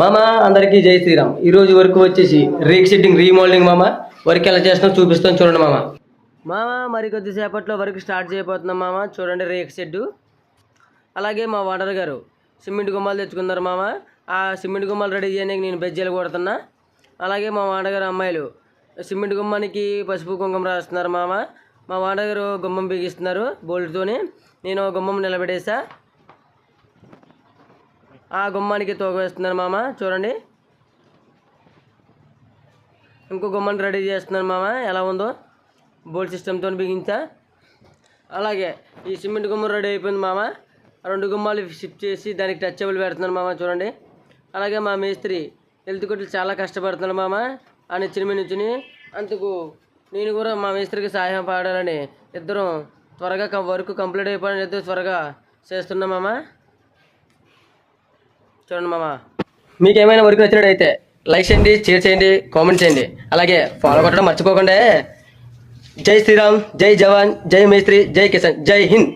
మామ అందరికీ జై శ్రీరామ్. ఈ రోజు వరకు వచ్చేసి రేక్ షెడ్డింగ్ రీమోల్డింగ్ మామ. వర్క్ ఎలా చేస్తున్నాం చూపిస్తాం చూడండి మామ. మామ మరి కొద్దిసేపట్లో వర్క్ స్టార్ట్ చేయబోతున్నాం మామ. చూడండి రేక్ షెడ్. అలాగే మా వాటర్ గారు సిమెంట్ గుమ్మాలు తెచ్చుకున్నారు మామ. ఆ సిమెంట్ గుమ్మాలు రెడీ చేయడానికి నేను బెజ్జీలు కొడుతున్నా. అలాగే మా వాడగారు అమ్మాయిలు సిమెంట్ గుమ్మానికి పసుపు కుంకుమ రాస్తున్నారు మామ. మా వాటగారు గుమ్మం బిగిస్తున్నారు బోల్ట్తోని. నేను గుమ్మం నిలబెట్టేసా ఆ గుమ్మానికి తోక వేస్తున్నాను మామ చూడండి. ఇంకో గుమ్మాన్ని రెడీ చేస్తున్నాను మామ ఎలా ఉందో. బోల్డ్ సిస్టమ్తో బిగించా. అలాగే ఈ సిమెంట్ గుమ్మం రెడీ అయిపోయింది మామ. రెండు గుమ్మాలు షిఫ్ట్ చేసి దానికి టచబుల్ పెడుతున్నాను మామ చూడండి. అలాగే మా మేస్త్రి హెల్త్ కొట్లు చాలా కష్టపడుతున్నాడు మామ. ఆ నిచ్చిన నుంచుని అందుకు నేను కూడా మా మేస్త్రికి సహాయం పడాలని ఇద్దరం త్వరగా కం- వర్క్ కంప్లీట్ అయిపోయిన ఇద్దరు త్వరగా చేస్తున్నాం మామ. చూడండి మామ. మీకు ఏమైనా వర్క్ నచ్చినట్టయితే లైక్ చేయండి షేర్ చేయండి కామెంట్ చేయండి. అలాగే ఫాలో కొట్టడం మర్చిపోకుండా. జై శ్రీరామ్ జై జవాన్ జై మేస్త్రి జై కిసాన్ జై హింద్.